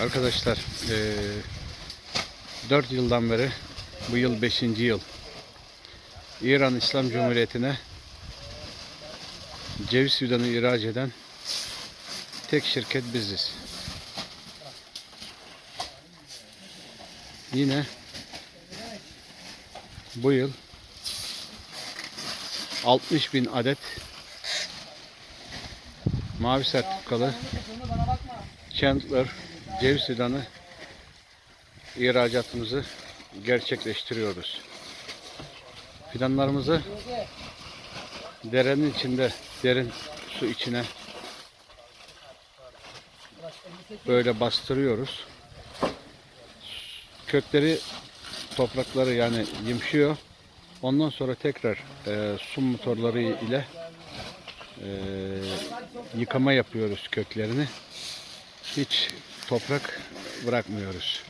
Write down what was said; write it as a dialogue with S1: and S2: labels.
S1: Arkadaşlar eee 4 yıldan beri bu yıl 5. yıl İran İslam Cumhuriyeti'ne ceviz fidanı ihraç eden tek şirket biziz. Yine bu yıl 60 bin adet mavi sertifikalı Chandler ceviz fidanı ihracatımızı gerçekleştiriyoruz. Fidanlarımızı derenin içinde, derin su içine böyle bastırıyoruz. Kökleri, toprakları yani yumuşuyor. Ondan sonra tekrar e, su motorları ile e, yıkama yapıyoruz köklerini. Hiç toprak bırakmıyoruz.